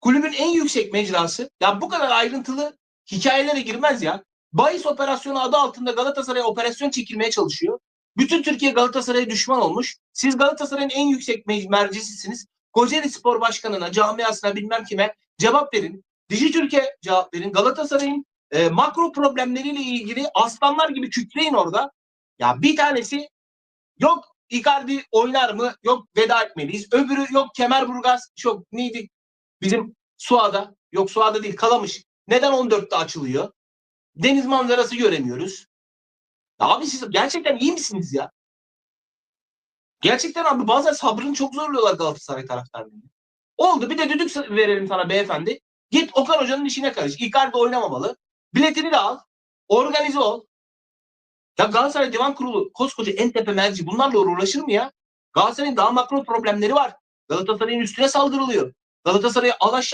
kulübün en yüksek mecrası ya bu kadar ayrıntılı hikayelere girmez ya. Bayis operasyonu adı altında Galatasaray operasyon çekilmeye çalışıyor. Bütün Türkiye Galatasaray'a düşman olmuş. Siz Galatasaray'ın en yüksek me- mercisisiniz. Kocaeli Spor Başkanı'na, camiasına bilmem kime cevap verin. Dişi Türkiye cevap verin. Galatasaray'ın e, makro problemleriyle ilgili aslanlar gibi kükreyin orada. Ya bir tanesi yok Icardi oynar mı? Yok veda etmeliyiz. Öbürü yok Kemerburgaz. Yok neydi? Bizim Suada. Yok Suada değil Kalamış. Neden 14'te açılıyor? Deniz manzarası göremiyoruz. Abi siz gerçekten iyi misiniz ya? Gerçekten abi bazen sabrını çok zorluyorlar Galatasaray taraftarlarını. Oldu bir de düdük verelim sana beyefendi. Git Okan Hoca'nın işine karış. Icardi oynamamalı. Biletini de al. Organize ol. Ya Galatasaray Divan Kurulu koskoca en tepe merci bunlarla uğraşır mı ya? Galatasaray'ın daha makro problemleri var. Galatasaray'ın üstüne saldırılıyor. Galatasaray'a Alaş